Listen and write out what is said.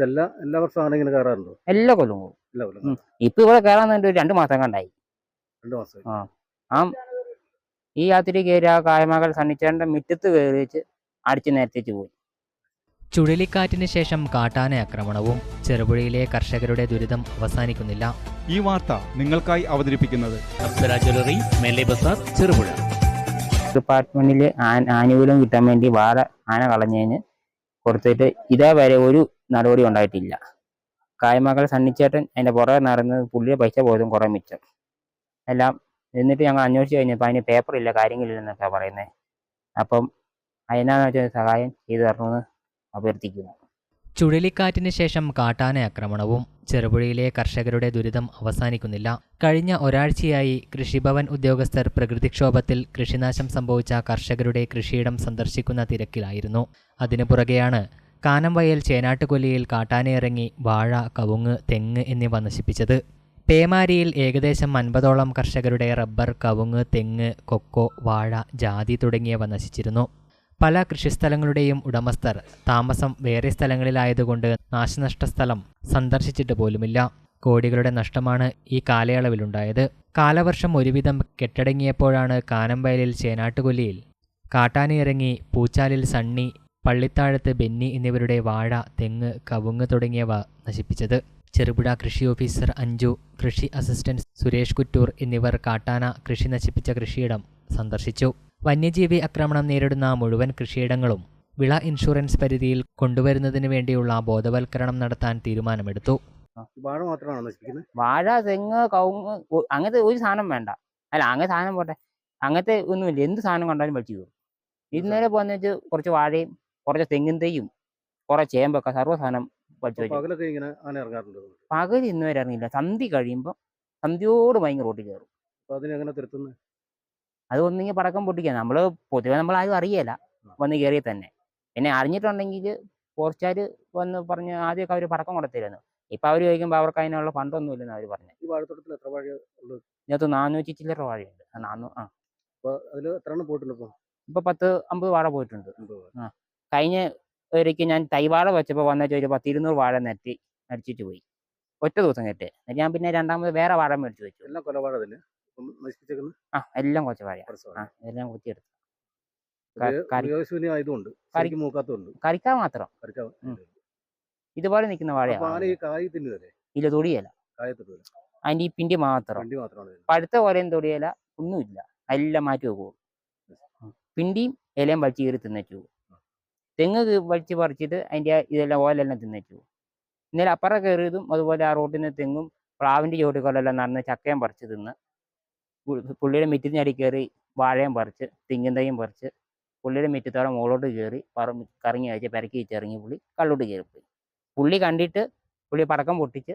ഇതെല്ലാം എല്ലാ വർഷവും ആന ഇങ്ങനെ കയറാറുണ്ടോ? എല്ലാ കൊല്ലവും പോകും. എല്ലാ കൊല്ലം ഉം. ഇപ്പൊ ഇവിടെ കയറാൻ വേണ്ടി രണ്ടു മാസം കണ്ടായി രണ്ട് മാസം ആ. ഈ യാത്ര കയറി ആ കായമകൾ സണ്ണിച്ചേട്ടന്റെ മുറ്റത്ത് കയറി വെച്ച് അടിച്ച് നേരത്തേച്ച് പോയി. ചുഴലിക്കാറ്റിന് ശേഷം കാട്ടാന ആക്രമണവും ചെറുപുഴയിലെ കർഷകരുടെ ദുരിതം അവസാനിക്കുന്നില്ല. ഈ വാർത്ത നിങ്ങൾക്കായി അവതരിപ്പിക്കുന്നത് അപ്സര ജ്വല്ലറി മേലെ ബസാർ ചെറുപുഴ. ഡിപ്പാർട്ട്മെന്റിൽ ആനുകൂല്യം കിട്ടാൻ വേണ്ടി വാഴ ആന കളഞ്ഞതിന് കൊടുത്തിട്ട് ഇതേവരെ ഒരു നടപടി ഉണ്ടായിട്ടില്ല. കായ്മകൾ സണ്ണിച്ചേട്ടൻ അതിന്റെ പുറകെ നടന്ന് പുള്ളിയെ പൈസ പോയതും കുറെ മിച്ചം. എല്ലാം എന്നിട്ട് ഞങ്ങൾ അന്വേഷിച്ച് കഴിഞ്ഞപ്പോൾ അതിന് പേപ്പറില്ല കാര്യങ്ങളില്ലെന്നൊക്കെ പറയുന്നത് അപ്പം അതിനാന്ന് വെച്ചാൽ സഹായം ചെയ്തു തരണമെന്ന് അഭ്യർത്ഥിക്കുന്നു. ചുഴലിക്കാറ്റിന് ശേഷം കാട്ടാന ആക്രമണവും ചെറുപുഴയിലെ കർഷകരുടെ ദുരിതം അവസാനിക്കുന്നില്ല. കഴിഞ്ഞ ഒരാഴ്ചയായി കൃഷിഭവൻ ഉദ്യോഗസ്ഥർ പ്രകൃതിക്ഷോഭത്തിൽ കൃഷിനാശം സംഭവിച്ച കർഷകരുടെ കൃഷിയിടം സന്ദർശിക്കുന്ന തിരക്കിലായിരുന്നു. അതിനു പുറകെയാണ് കാനംവയൽ ചേനാട്ടുകൊല്ലിയിൽ കാട്ടാനയിറങ്ങി വാഴ കവുങ്ങ് തെങ്ങ് എന്നിവ നശിപ്പിച്ചത്. പേമാരിയിൽ ഏകദേശം അൻപതോളം കർഷകരുടെ റബ്ബർ കവുങ്ങ് തെങ്ങ് കൊക്കോ വാഴ ജാതി തുടങ്ങിയവ നശിച്ചിരുന്നു. പല കൃഷിസ്ഥലങ്ങളുടെയും ഉടമസ്ഥർ താമസം വേറെ സ്ഥലങ്ങളിലായതുകൊണ്ട് നാശനഷ്ട സ്ഥലം സന്ദർശിച്ചിട്ട് പോലുമില്ല. കോടികളുടെ നഷ്ടമാണ് ഈ കാലയളവിലുണ്ടായത്. കാലവർഷം ഒരുവിധം കെട്ടടങ്ങിയപ്പോഴാണ് കാനംവയലിൽ ചേനാട്ടുകൊല്ലിയിൽ കാട്ടാനിയിറങ്ങി പൂച്ചാലിൽ സണ്ണി പള്ളിത്താഴത്ത് ബെന്നി എന്നിവരുടെ വാഴ തെങ്ങ് കവുങ്ങ് തുടങ്ങിയവ നശിപ്പിച്ചത്. ചെറുപുഴ കൃഷി ഓഫീസർ അഞ്ജു കൃഷി അസിസ്റ്റന്റ് സുരേഷ് കുറ്റൂർ എന്നിവർ കാട്ടാന കൃഷി നശിപ്പിച്ച കൃഷിയിടം സന്ദർശിച്ചു. വന്യജീവി ആക്രമണം നേരിടുന്ന മുഴുവൻ കൃഷിയിടങ്ങളും വിള ഇൻഷുറൻസ് പരിധിയിൽ കൊണ്ടുവരുന്നതിന് വേണ്ടിയുള്ള ബോധവൽക്കരണം നടത്താൻ തീരുമാനമെടുത്തു. വാഴ മാത്രമാണോ നശിപ്പിക്കുന്നത്? വാഴ തെങ്ങ് കവുങ്ങ് ഒ- അങ്ങനത്തെ ഒരു സാധനം വേണ്ട. അല്ല അങ്ങനത്തെ സാധനം പോട്ടെ. അങ്ങനത്തെ ഒന്നുമില്ല. എന്ത് സാധനം കണ്ടാലും പഠിച്ചു കയറും ഇന്നലെ പോകുന്ന വെച്ച് കുറച്ച് വാഴയും കുറച്ച് തെങ്ങിൻ തൈയും കുറെ ചേമ്പൊക്കെ സർവ സാധനം പഠിച്ചു വെച്ചു പകലൊക്കെ ഇങ്ങനെ ആന ഇറങ്ങാറുണ്ടോ പകൽ ഇന്ന് വരെ ഇറങ്ങിയില്ല. സന്ധി കഴിയുമ്പോൾ സന്ധ്യയോട് ഭയങ്കര റോട്ടിൽ കയറും. അപ്പൊ അതിനെങ്ങനെ തിരുത്തുന്നത് അത് ഒന്നെങ്കിൽ പടക്കം പൊട്ടിക്കുക. നമ്മൾ പൊതുവെ നമ്മൾ ആരും അറിയില്ല വന്ന് കയറിയ തന്നെ. പിന്നെ അറിഞ്ഞിട്ടുണ്ടെങ്കിൽ പോർച്ചാർ വന്ന് പറഞ്ഞ് ആദ്യമൊക്കെ അവർ പടക്കം കൊടുത്തിരുന്നു ഇപ്പൊ അവർ ചോദിക്കുമ്പോൾ അവർക്ക് അതിനുള്ള ഫണ്ടൊന്നും ഇല്ലെന്ന് അവർ പറഞ്ഞു. ഇതിനകത്ത് നാനൂറ്റി ചില്ലറ വാഴയുണ്ട്. ആ ഇപ്പൊ? പത്ത് അമ്പത് വാഴ പോയിട്ടുണ്ട്. ആ. കഴിഞ്ഞ ഒരിക്കൽ ഞാൻ തൈവാഴ വെച്ചപ്പോൾ വന്ന ഒരു പത്ത് ഇരുന്നൂറ് വാഴ നെറ്റി നടിച്ചിട്ട് പോയി. ഒറ്റ ദിവസം കെട്ട്. ഞാൻ പിന്നെ രണ്ടാമത് വേറെ വാഴ മേടിച്ച് വെച്ചു. എല്ലാം കൊലവാഴ തന്നെ ആ എല്ലാം കുറച്ച് പറയാം പരസ്യം എല്ലാം കൊത്തിയെടുത്തു. ആയതുകൊണ്ട് കരി- കറിക്കാൻ മാത്രം. ഇതുപോലെ നിൽക്കുന്ന ആന വാഴയാണ് ഇല്ല തൊടിയല. അതിന്റെ ഈ പിണ്ടി മാത്രം. പഴുത്ത പോലെയും തൊടിയല ഒന്നുമില്ല. എല്ലാം മാറ്റി വെക്കുള്ളൂ പിണ്ടിയും ഇലയും വലിച്ചു കയറി പോകും തെങ്ങ് വലിച്ചു പറിച്ചിട്ട് അതിന്റെ ഇതെല്ലാം ഓലെല്ലാം തിന്നച്ചു ഇന്നലെ അപ്പറ കയറിയതും അതുപോലെ ആ റോട്ടിൽ നിന്ന് തെങ്ങും പ്ലാവിന്റെ ചോട്ടിക്കൊല്ലെല്ലാം നടന്ന് ചക്കയും പറിച്ച് തിന്ന് പുള്ളിയുടെ മിറ്റത്തിനടി കയറി വാഴയും പറിച്ച് തെങ്ങിൻ തൈയും പറിച്ച് പുള്ളിയുടെ മിറ്റത്തോടെ മുകളോട്ട് കയറി പറ കറങ്ങി അയച്ച് പെരക്കി വെച്ചിറങ്ങി പുള്ളി കള്ളോട്ട് കയറിപ്പോയി പുള്ളി കണ്ടിട്ട് പുള്ളി പടക്കം പൊട്ടിച്ച്